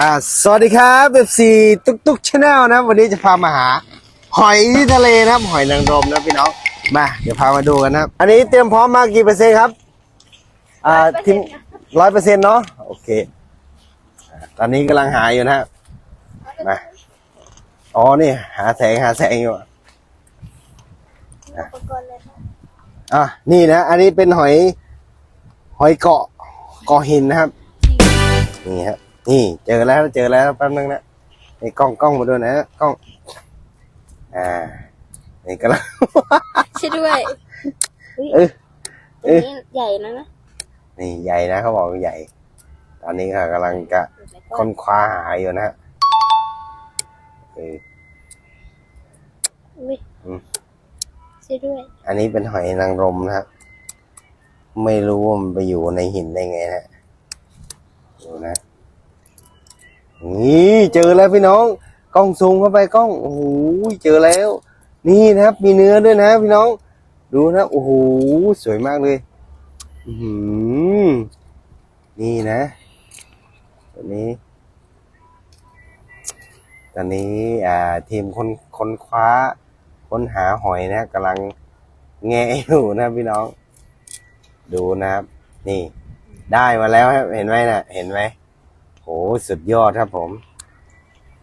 อ่าสวัสดีครับเอฟซีตุ๊กตุ๊กชาแนลนะครับวันนี้จะพามาหา หอยที่ทะเลนะครับ หอยนางรมนะพี่น้องมาเดี๋ยวพามาดูกันนะครับ อันนี้เตรียมพร้อมมากี่เปอร์เซ็นต์ครับอ่าทีมร้อยเปอร์เซ็นต์เนาะโอเคอ่าตอนนี้กำลังหาอยู่นะครับมาอ๋อนี่หาแสงหาแสงอยู่อะอุปกรณ์เลยค่ะอะนี่นะ อันนี้เป็นหอย หอยเกาะเกาะหินนะครับนี่ครับ นี่เจอแล้วเจอแล้วแป๊บนึงนะนี่กล้องกล้องมาด้วยนะกล้อง อ่านี่กำลังช่วยด้วยเออเอ๊ะนี่ใหญ่นะนะนี่ใหญ่นะเขาบอกว่าใหญ่ ตอนนี้ค่ะกำลังจะค้นคว้าหาอยู่นะฮะเอออุ้ยอืมช่วยด้วย อันนี้เป็นหอยนางรมนะครับไม่รู้ว่ามันไปอยู่ในหินได้ไงนะดูนะ นี่เจอแล้วพี่น้องกล้องซูมเข้าไปกล้องโอ้โหเจอแล้ว นี่นะครับ มีเนื้อด้วยนะ พี่น้อง ดูนะโอ้โหสวยมากเลยอื้อหือนี่นะตัวนี้ตอนนี้อ่าทีมคนคนคว้าค้นหาหอยนะกำลังแงอยู่นะพี่น้อง ดูนะครับ นี่ ได้มาแล้วครับเห็นไหมนะเห็นไหม โหสุดยอดครับผม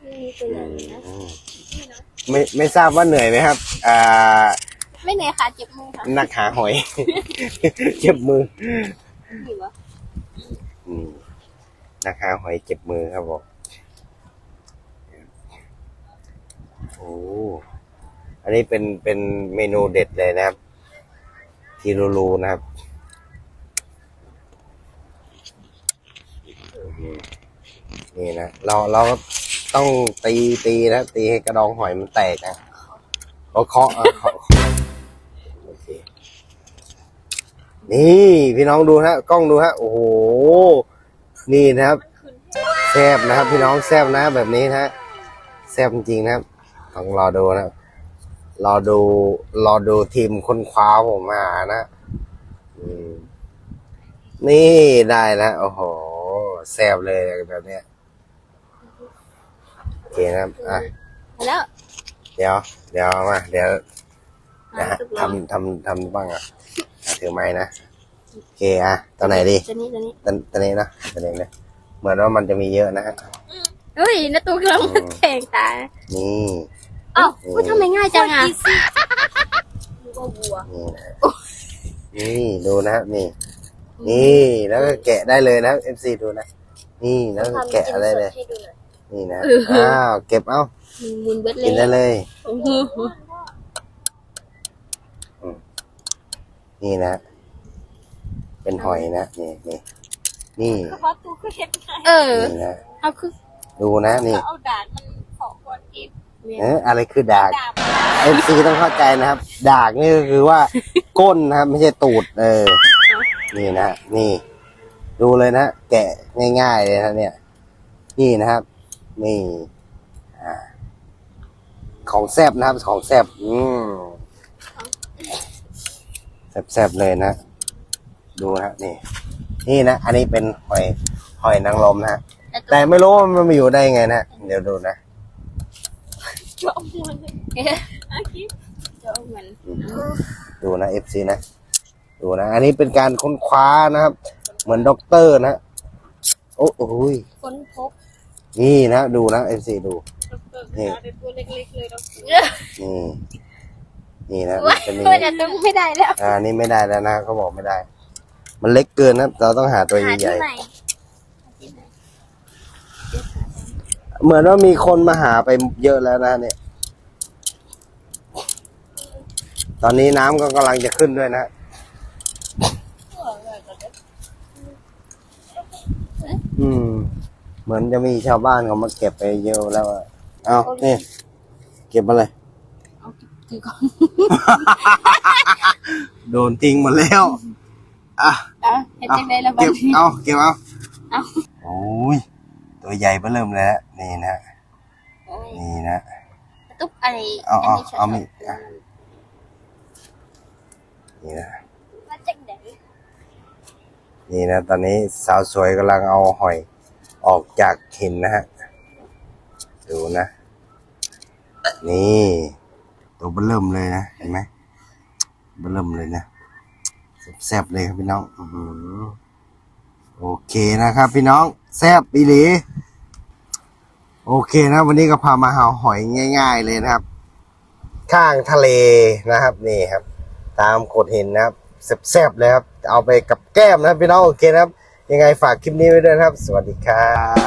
นี่ตัวใหญ่นะอืมไม่ไม่ทราบว่าเหนื่อยไหมครับ อ่า ไม่เหนื่อยค่ะเจ็บมือค่ะนักหาหอย เจ็บมือหิวอะอืมนักหาหอยเจ็บมือครับผมโอ้อันนี้เป็นเป็นเมนูเด็ดเลยนะครับ ทีรูรูนะครับ อืม นี่นะเราเราก็ต้องตีตีนะตีให้กระดองหอยมันแตกนะเราเคาะเคาะโอเคนี่พี่น้องดูฮะกล้องดูฮะโอ้โหนี่นะครับแซบนะครับ พี่น้องแซบนะแบบนี้นะแซบจริงนะครับต้องรอดูนะครับรอดูรอดูทีมค้นคว้าผมมานะนี่ได้แล้วโอ้โหแซบเลยแบบเนี้ย เคนะครับอะมาแล้วเดี๋ยว เดี๋ยวมา เดี๋ยวนะฮะอะทำทำทำบ้างอะอะถือไม้นะโอเคอะตัวไหนดีตัวนี้ตัวนี้ตัวตัวนี้นะตัวนี้นะเหมือนว่ามันจะมีเยอะนะฮะเฮ้ยน้าตัวกำลังแทงตานี่เอ้าพูดทำไมง่ายจังอะนี่นะนี่ดูนะฮะนี่ นี่แล้วก็แกะได้เลยนะ FC ดูนะ นี่แล้วก็แกะได้เลยให้ดูหน่อย นี่นะ อ้าว เก็บเอามุนเบิดเลกินได้ยเลย โอ้โหนี่นะ เป็นหอยนะ นี่นี่นี่เพราะตูก็เห็นไงเออนี่นะเอาคือ ดูนะนี่ เอาดาดมันของกดอีกเอออะไรคือดากดาบเอฟซีต้องเข้าใจนะครับ ดากนี่ก็คือว่าก้นนะครับ ไม่ใช่ตูด เออ นี่นะ นี่ ดูเลยนะ แกะง่ายๆเลยนะเนี่ย นี่นะครับ นี่อ่าของแซบนะครับ ของแซบอืมแซบๆเลยนะ ดูนะนี่ นี่นะ อันนี้เป็นหอย หอยนางรมนะฮะแต่ไม่รู้ว่ามันมาอยู่ได้ไงนะ เดี๋ยวดูนะจอมมันอาคิดเดี๋ยวเอาเหมือนดูนะเอฟซีนะ ดูนะ อันนี้เป็นการค้นคว้านะครับ เหมือนด็อกเตอร์นะ โอ้โหยค้นพบ นี่นะดูนะเอฟซีดูเปิดเป็นตัวเล็กๆเลยเรานี่ นี่นะว่าจะมีไม่ได้ต้องไม่ได้แล้วอ่านี่ไม่ได้แล้วนะเขาบอกไม่ได้ มันเล็กเกินนะเราต้องหาตัวหาใหที่ญ่ไหนๆเหมือนว่ามีคนมาหาไปเยอะแล้วนะเนี่ย ตอนนี้น้ำก็กำลังจะขึ้นด้วยนะอืม เหมือนจะมีชาวบ้านเขามาเก็บไปเยอะแล้วอะเอานี่เก็บมาเลยคือก่อนโดนทิ้งหมดแล้วอะอะเห็นจังได้แล้วบ้าเก็บงเอาเก็บเอาเอา โอ้ยตัวใหญ่เบ้อเริ่มเลยฮะนี่นะโอ้ยนี่นะ ตุ๊กอะไรเอาเอานนี้ช็ตเอามีดอะ นี่นะมาจากไหน นี่นะ ตอนนี้สาวสวยกำลังเอาหอย ออกจากหินนะฮะ ดูนะ นี่ตัวเบอเริ่มเลยนะ เห็นไหมเบอเริ่มเลยนะแซ่บเลยครับพี่น้องอโอเคนะครับพี่น้องแซ่บอีหลีโอเคนะ วันนี้ก็พามาหาหอยง่าย ๆ เลยนะครับ ข้างทะเลนะครับ นี่ครับ ตามโขดหินนะครับแซ่บๆเลยครับ เอาไปกับแก้มนะพี่น้องโอเคนะครับ ยังไงฝากคลิปนี้ไว้ด้วยนะครับ สวัสดีครับ